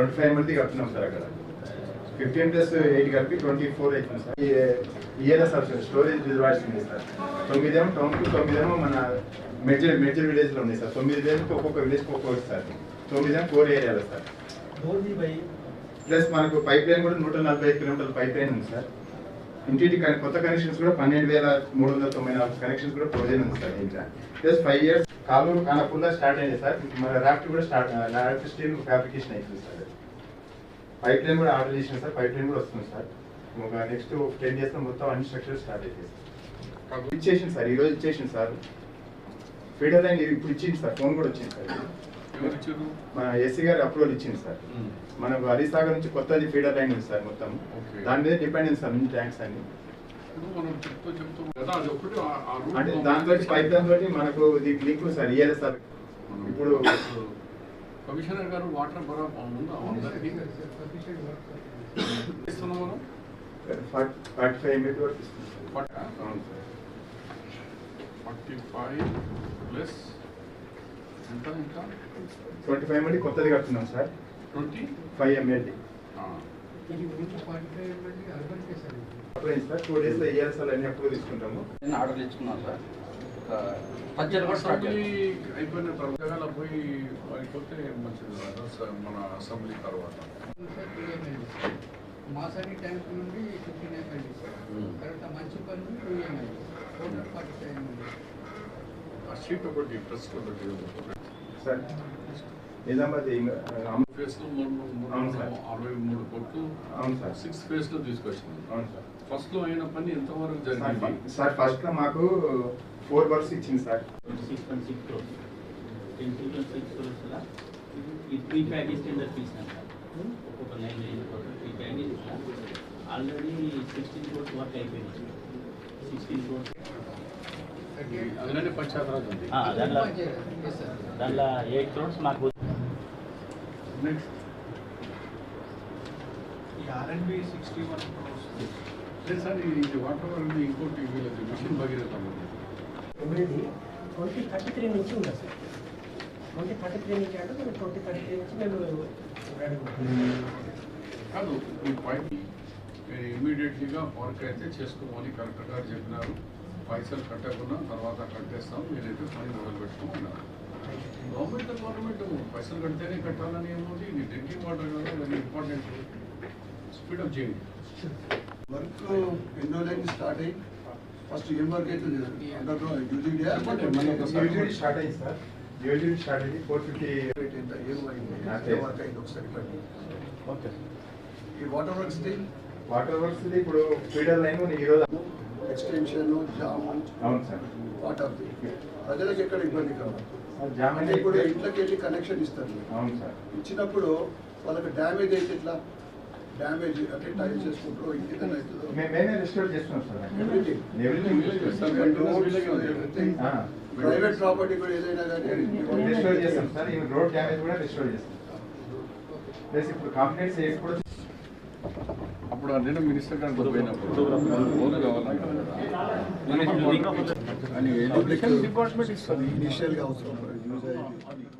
Twenty five మంది కడుతున్నాం sir అక్కడ. ఫిఫ్టీన్ ప్లస్ ఎయిట్ కలిపి ట్వంటీ ఫోర్ అవుతుంది sir. ELS option storage reservoirs ఉంది సార్. తొమ్మిదేమో టౌన్కి తొమ్మిదేమో మన మెడ్జర్ మెడ్జర్ విలేజ్లో ఉన్నాయి సార్. తొమ్మిది విలేజ్కి ఒక్కొక్క విలేజ్కి ఒక్కొక్కటి సార్. తొమ్మిదేమో కోర్ ఏరియాలో సార్. ప్లస్ మనకు పైప్ లైన్ కూడా నూట నలభై కిలోమీటర్ల పైప్ లైన్ ఉంది సార్. ఇంటింటి కొత్త కనెక్షన్స్ కూడా పన్నెండు వేల మూడు వందల తొంభై నాలుగు కనెక్షన్స్ కూడా ప్రొవిజన్ ఉంది సార్ ఇంకా ప్లస్ ఫైవ్ ఇయర్స్ కాలూరు కానకుండా స్టార్ట్ అయింది సార్. మన ర్యాఫ్ట్ కూడా స్టార్ట్ ర్యాఫ్ట్ స్టీల్ ఫ్యాబ్రికేషన్ అవుతుంది సార్ పైప్ లైన్ కూడా ఆర్డర్ చేసిన సార్. పైప్ లైన్ కూడా వస్తుంది సార్. ఒక నెక్స్ట్ టెన్ డేస్ మొత్తం అన్ని స్ట్రక్చర్ స్టార్ట్ అవుతాయి సార్. ఇచ్చేసింది సార్ ఈ రోజు ఇచ్చేసింది సార్. ఫీడర్ లైన్ ఇప్పుడు ఇచ్చింది సార్. ఫోన్ కూడా వచ్చింది సార్. ఎస్సీ గారు అప్రూవల్ ఇచ్చింది సార్. మనకు హరిసాగర్ నుంచి కొత్తది ఫీడర్ లైన్ ఉంది సార్ మొత్తం. దాని మీద డిపెండెన్స్ సార్ నుంచి ట్యాంక్స్ అన్ని. అంటే దాంతో పైప్ తోటి మనకు దీనికి లింక్ సార్ ఇయ్యాలి సార్. ఇప్పుడు కమిషనర్ గారు వాటర్ ఫార్టీ ఫైవ్ ఎంబీ వరకు అవును సార్. ఫార్టీ ఫైవ్ ప్లస్ ఎంత ఇంకా? ట్వంటీ ఫైవ్ ఎంబీ కొత్తది కడుతున్నాం సార్. ట్వంటీ? ఫైవ్ ఎంఎల్టీ అప్పుడు సార్? టూ డేస్లో ఇయ్యాలి సార్ అన్ని అప్పుడు తీసుకుంటాము. నేను ఆర్డర్ ఇచ్చుకున్నాను సార్. కూడా స్టార్ట్ చేయాలి. అయిపోయిన తర్వాత పోయి అయిపోతే మంచిది కదా, స- మన అసెంబ్లీ తర్వాత. మాసాని ట్యాంక్ నుండి ఫిఫ్టీన్ ఎంఎల్డీ. తర్వాత మంచిపల్లి నుండి two MLD forty five MLD ఆ షీట్ ఒకటి ప్రెస్ ఒకటి. సార్ నిజామాబాద్ ఫేస్లో మూడు మూడు అవును సార్. అరవై మూడు కోట్లు. అవును సార్. సిక్స్ ఫేస్లో తీసుకొచ్చింది అవును సార్. ఫస్ట్లో అయిన పని ఎంతవరకు సార్ జరిగింది. సార్ ఫస్ట్లో మాకు ఫోర్ వర్క్స్ ఇచ్చింది sir. Six point six crores. Ten two point six crores ఈ త్రీ ప్యాకేజ్ టెండర్ తీసినాం సార్. ఒక్కొక్క line line three package already sixteen crores work అయిపోయింది. సిక్స్టీన్ క్రోర్స్. దాంట్లో ఎస్ సార్ దాంట్లో ఎయిట్ క్రోర్స్ మాకు నెక్స్ట్ ఈ R&B sixty one crores sir ఇది water ఇంకోటి వీళ్ళది mission Bhagiratha twenty thirty three నుంచి ఉంది సార్? ట్వంటీ థర్టీ త్రీ నుంచి అంటే మేము ట్వంటీ థర్టీ త్రీ నుంచి మేము ఉన్నాం. కాదు ఈ పైప్ మీరు ఇమీడియట్లీగా వర్క్ అయితే చేసుకోమని కలెక్టర్ గారు చెప్పినారు. పైసలు కట్టకుండా తర్వాత కట్టేస్తాం. మీరైతే పని మొదలు పెట్టుకోమన్నారు గవర్నమెంట్ గవర్నమెంట్ పైసలు కడితేనే కట్టాలని ఏముంది? ఇది డ్రింకింగ్ వాటర్ కదా వెరీ ఇంపార్టెంట్. స్పీడప్ చేయండి. వర్క్ ఎన్నో లైన్ స్టార్ట్ అయ్యి ఫస్ట్ ఏం వర్క్ అవుతుంది ఒకసారి. యూజీడీ స్టార్ట్ అయింది సార్. యూజీడీ స్టార్ట్ అయింది. ఫోర్ ఫిఫ్టీ ఎంత? ఏం వర్క్ అయింది ఒకసారి. ఓకే. ఈ వాటర్ వర్క్స్ ది? వాటర్ వర్క్స్ ఇప్పుడు ఫీడర్ లైన్ ఈ రోజు ఎక్స్టెన్షన్ జామ్ అవును సార్. వాటర్ ప్రజలకు ఎక్కడ ఇబ్బంది కావాలి జామ్ అంటే అంటే ఇప్పుడు ఇంట్లోకి వెళ్ళి కనెక్షన్ ఇస్తారు. అవును సార్. ఇచ్చినప్పుడు వాళ్ళకి డ్యామేజ్ అయితే ఎట్లా? డ్యామేజ్ అంటే టైల్స్ చేసుకుంటారు ఇంకేదైనా అవుతుందో? మే- మేమే రెస్టోర్ చేస్తున్నాం సార్. ప్రైవేట్ ప్రాపర్టీ కూడా ఏదైనా కానీ రెస్టోర్ చేస్తాం సార్. ఈ రోడ్ డ్యామేజ్ కూడా రెస్టోర్ చేస్తాం ప్లస్ ఇప్పుడు కంప్లైంట్స్ ఎప్పుడు అప్పుడు నేను మినిస్టర్ గారికి పోయినప్పుడు ఓన్ కావాలన్నారు డిపార్ట్మెంట్ ఇస్తుంది ఇనిషియల్గా అవసరం. యూజ్ అయ్యేది.